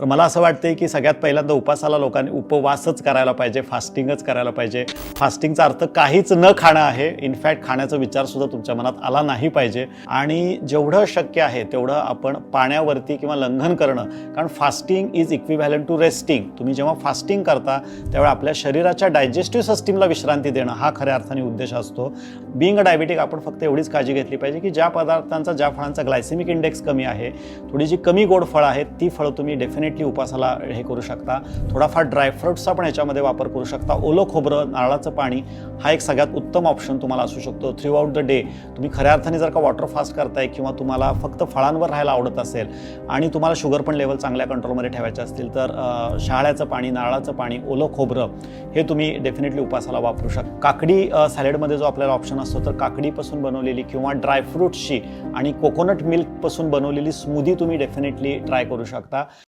तर मला असं वाटतंय की सगळ्यात पहिल्यांदा उपासाला लोकांनी उपवासच करायला पाहिजे फास्टिंगच करायला पाहिजे. फास्टिंगचा अर्थ काहीच न खाणं आहे. इनफॅक्ट खाण्याचा विचार सुद्धा तुमच्या मनात आला नाही पाहिजे. आणि जेवढं शक्य आहे तेवढं आपण पाण्यावरती किंवा लंघन करणं कारण fasting is equivalent to resting तुम्ही जेव्हा फास्टिंग करता त्यावेळी आपल्या शरीराच्या डायजेस्टिव्ह सिस्टीमला विश्रांती देणं हा खऱ्या अर्थाने उद्देश असतो. बिंग डायबिटिक आपण फक्त एवढीच काळजी घेतली पाहिजे की ज्या पदार्थांचा ज्या फळांचा ग्लायसेमिक इंडेक्स कमी आहे थोडी जी कमी गोड फळं आहेत ती फळं तुम्ही डेफिनेटली उपासाला हे करू शकता. थोडाफार ड्रायफ्रुट्सचा पण याच्यामध्ये वापर करू शकता. ओलं खोबरं नारळाचं पाणी हा एक सगळ्यात उत्तम ऑप्शन तुम्हाला असू शकतो. थ्रू आउट द डे तुम्ही खऱ्या अर्थाने जर का वॉटर फास्ट करताय किंवा तुम्हाला फक्त फळांवर राहायला आवडत असेल आणि तुम्हाला शुगर पण लेवल चांगल्या कंट्रोलमध्ये ठेवायचे असतील तर शहाळ्याचं पाणी नारळाचं पाणी ओलं खोबरं हे तुम्ही डेफिनेटली उपासाला वापरू शकता काकडी सॅलेडमध्ये जो आपल्याला ऑप्शन असतो तर काकडीपासून बनवलेली किंवा ड्रायफ्रुट्सची आणि कोकोनट मिल्कपासून बनवलेली स्मूदी तुम्ही डेफिनेटली ट्राय करू शकता.